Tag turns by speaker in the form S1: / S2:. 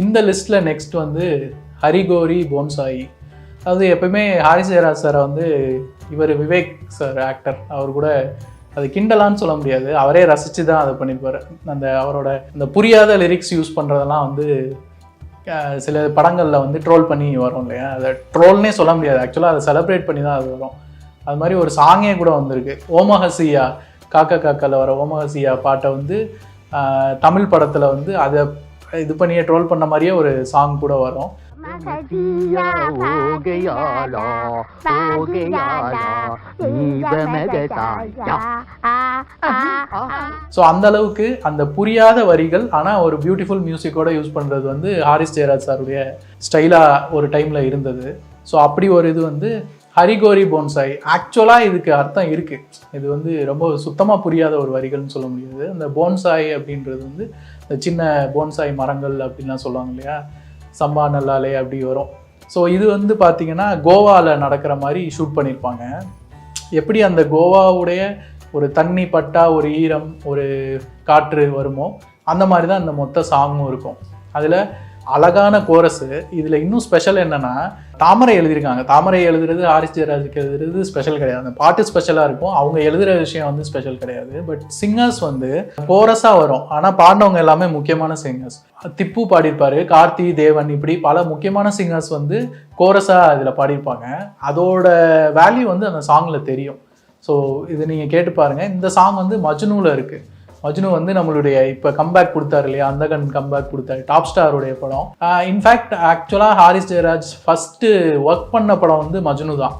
S1: இந்த லிஸ்ட்டில் நெக்ஸ்ட் வந்து ஹரிகோரி போன்சாயி அதாவது எப்பயுமே ஹாரி ஜெயராஜ் சாரை வந்து இவர் விவேக் சார் ஆக்டர் அவர் கூட அது கிண்டலான்னு சொல்ல முடியாது. அவரே ரசித்து தான் அதை பண்ணியிருப்பார் அந்த அவரோட அந்த புரியாத லிரிக்ஸ் யூஸ் பண்ணுறதெல்லாம் வந்து சில படங்களில் வந்து ட்ரோல் பண்ணி வரும் இல்லையா? அதை ட்ரோல்னே சொல்ல முடியாது. ஆக்சுவலாக அதை செலிப்ரேட் பண்ணி தான் அது வரும். அது மாதிரி ஒரு சாங்கே கூட வந்திருக்கு. ஓமஹசியா காக்கா காக்கால வர ஓமஹசியா பாட்டை வந்து தமிழ் படத்தில் வந்து அதை இது பண்ணியே ட்ரோல் பண்ண மாதிரியே ஒரு சாங் கூட வரும். ஸோ அந்த அளவுக்கு அந்த புரியாத வரிகள் ஆனால் ஒரு பியூட்டிஃபுல் மியூசிக்கோட யூஸ் பண்ணுறது வந்து ஹாரிஸ் ஜெயராஜ் சாருடைய ஸ்டைலாக ஒரு டைமில் இருந்தது. ஸோ அப்படி ஒரு இது வந்து ஹரிகோரி போன்சாய். ஆக்சுவலாக இதுக்கு அர்த்தம் இருக்குது இது வந்து ரொம்ப சுத்தமாக புரியாத ஒரு வரிகள்னு சொல்ல முடியாது. இந்த போன்சாய் அப்படின்றது வந்து இந்த சின்ன போன்சாய் மரங்கள் அப்படின்லாம் சொல்லுவாங்க இல்லையா? சம்பா நல்லாலே அப்படி வரும். ஸோ இது வந்து பார்த்தீங்கன்னா கோவாவில் நடக்கிற மாதிரி ஷூட் பண்ணியிருப்பாங்க எப்படி அந்த கோவாவுடைய ஒரு தண்ணி பட்டா ஒரு ஈரம் ஒரு காற்று வருமோ அந்த மாதிரி தான் இந்த மொத்த சாங்கும் இருக்கும். அதில் அழகான கோரஸு இதில் இன்னும் ஸ்பெஷல் என்னென்னா தாமரை எழுதியிருக்காங்க. தாமரை எழுதுறது ஹாரிஸ் ஜெயராஜுக்கு எழுதுறது ஸ்பெஷல் கிடையாது. அந்த பாட்டு ஸ்பெஷலாக இருக்கும். அவங்க எழுதுகிற விஷயம் வந்து ஸ்பெஷல் கிடையாது. பட் சிங்கர்ஸ் வந்து கோரஸாக வரும். ஆனால் பாடினவங்க எல்லாமே முக்கியமான சிங்கர்ஸ் திப்பு பாடியிருப்பாரு கார்த்தி தேவன் இப்படி பல முக்கியமான சிங்கர்ஸ் வந்து கோரஸாக இதில் பாடியிருப்பாங்க. அதோட வேல்யூ வந்து அந்த சாங்கில் தெரியும். ஸோ இது நீங்கள் கேட்டு பாருங்கள் இந்த சாங் வந்து மஜ்னுவில் இருக்குது மஜ்னு வந்து நம்மளுடைய இப்போ கம்பேக் கொடுத்தாரு இல்லையா? அந்த கண் கம்பேக் கொடுத்தாரு டாப் ஸ்டாருடைய படம். இன்ஃபேக்ட் ஆக்சுவலாக ஹாரிஸ் ஜெயராஜ் ஃபஸ்ட்டு ஒர்க் பண்ண படம் வந்து மஜ்னு தான்